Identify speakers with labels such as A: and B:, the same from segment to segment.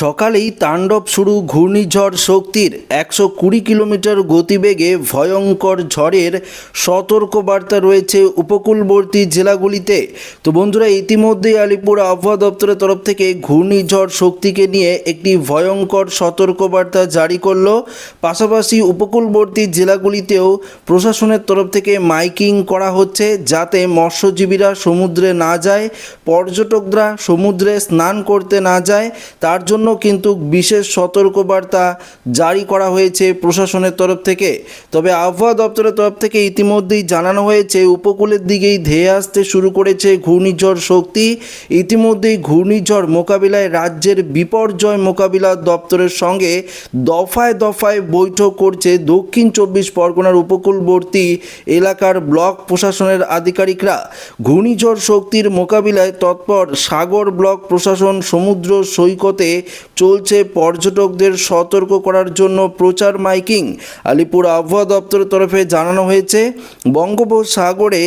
A: সকালেই তাণ্ডব শুরু ঘূর্ণিঝড় শক্তির একশো কুড়ি কিলোমিটার গতিবেগে ভয়ঙ্কর ঝড়ের সতর্কবার্তা রয়েছে উপকূলবর্তী জেলাগুলিতে। তো বন্ধুরা, ইতিমধ্যেই আলিপুর আবহাওয়া দপ্তরের তরফ থেকে ঘূর্ণিঝড় শক্তিকে নিয়ে একটি ভয়ঙ্কর সতর্কবার্তা জারি করল। পাশাপাশি উপকূলবর্তী জেলাগুলিতেও প্রশাসনের তরফ থেকে মাইকিং করা হচ্ছে যাতে মৎস্যজীবীরা সমুদ্রে না যায়, পর্যটকরা সমুদ্রে স্নান করতে না যায়। তার জন্য কিন্তু বিশেষ সতর্কবার্তা জারি করা হয়েছে প্রশাসনের তরফ থেকে। তবে আবহাওয়া দপ্তরের তরফ থেকে ইতিমধ্যেই জানানো হয়েছে, উপকূলের দিকেই ধেয়ে আসতে শুরু করেছে ঘূর্ণিঝড় শক্তি। ইতিমধ্যেই ঘূর্ণিঝড় মোকাবিলায় রাজ্যের বিপর্যয় মোকাবিলা দপ্তরের সঙ্গে দফায় দফায় বৈঠক করছে দক্ষিণ চব্বিশ পরগনার উপকূলবর্তী এলাকার ব্লক প্রশাসনের আধিকারিকরা। ঘূর্ণিঝড় শক্তির মোকাবিলায় তৎপর সাগর ব্লক প্রশাসন সমুদ্র সৈকতে চলছে পর্যটকদের সতর্ক করার জন্য প্রচার মাইকিং। আলিপুর আবহাওয়া দপ্তরের তরফে জানানো হয়েছে, বঙ্গোপসাগরে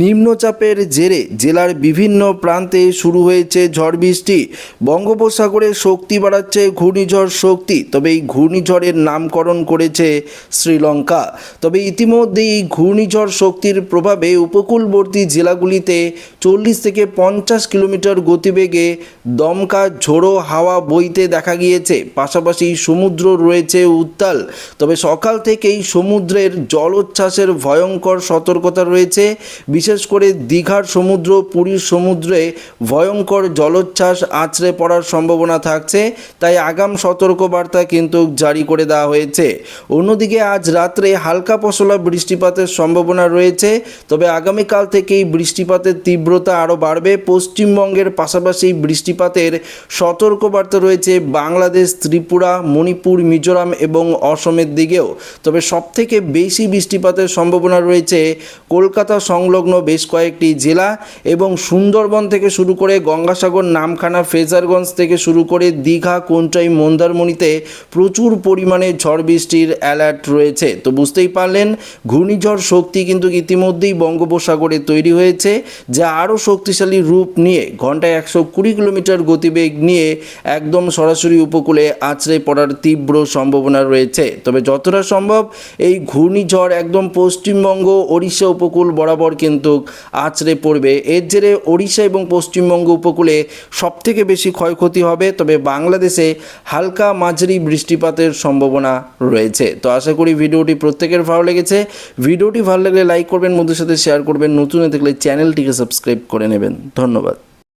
A: নিম্নচাপের জেরে জেলার বিভিন্ন প্রান্তে শুরু হয়েছে ঝড় বৃষ্টি। বঙ্গোপসাগরে শক্তি বাড়াচ্ছে ঘূর্ণিঝড় শক্তি, তবে এই ঘূর্ণিঝড়ের নামকরণ করেছে শ্রীলঙ্কা। তবে ইতিমধ্যেই এই ঘূর্ণিঝড় শক্তির প্রভাবে উপকূলবর্তী জেলাগুলিতে চল্লিশ থেকে পঞ্চাশ কিলোমিটার গতিবেগে দমকা, ঝোড়ো হাওয়া বইতে দেখা গিয়েছে। পাশাপাশি সমুদ্র রয়েছে উত্তাল। তবে সকাল থেকেই সমুদ্রের জলোচ্ছ্বাসের ভয়ঙ্কর সতর্কতা রয়েছে। বিশেষ করে দীঘার সমুদ্র, পুরীর সমুদ্রে ভয়ঙ্কর জলোচ্ছ্বাস আছড়ে পড়ার সম্ভাবনা থাকছে। তাই আগাম সতর্কবার্তা কিন্তু জারি করে দেওয়া হয়েছে। অন্যদিকে আজ রাত্রে হালকা পশলা বৃষ্টিপাতের সম্ভাবনা রয়েছে। তবে আগামীকাল থেকেই বৃষ্টিপাতের তীব্রতা আরও বাড়বে। পশ্চিমবঙ্গের পাশাপাশি বৃষ্টিপাতের সতর্কবার্তা রয়েছে বাংলাদেশ, ত্রিপুরা, মণিপুর, মিজোরাম এবং অসমের দিকেও। তবে সবথেকে বেশি বৃষ্টিপাতের সম্ভাবনা রয়েছে কলকাতা সংলগ্ন বেশ কয়েকটি জেলা এবং সুন্দরবন থেকে শুরু করে গঙ্গাসাগর, নামখানা ফ্রেজারগঞ্জ থেকে শুরু করে দীঘা, কোনটাই মন্দারমণিতে প্রচুর পরিমাণে ঝড় বৃষ্টির অ্যালার্ট রয়েছে। তো বুঝতেই পারলেন, ঘূর্ণিঝড় শক্তি কিন্তু ইতিমধ্যেই বঙ্গোপসাগরে তৈরি হয়েছে, যা আরও শক্তিশালী রূপ নিয়ে ঘন্টায় একশো কুড়ি কিলোমিটার গতিবেগ নিয়ে একদম সরাসরি উপকূলে আছড়ে পড়ার তীব্র সম্ভাবনা রয়েছে। তবে যতটা সম্ভব এই ঘূর্ণিঝড় একদম পশ্চিমবঙ্গ, ওড়িশা উপকূল বরাবর কিন্তু আছড়ে পড়বে। এর জেরে ওড়িশা এবং পশ্চিমবঙ্গ উপকূলে সবথেকে বেশি ক্ষয়ক্ষতি হবে। তবে বাংলাদেশে হালকা মাঝারি বৃষ্টিপাতের সম্ভাবনা রয়েছে। তো আশা করি ভিডিওটি প্রত্যেকের ভালো লেগেছে। ভিডিওটি ভালো লাগলে লাইক করবেন বন্ধুর সাথে শেয়ার করবেন। নতুন থাকলে চ্যানেলটিকে সাবস্ক্রাইব করে নেবেন। ধন্যবাদ।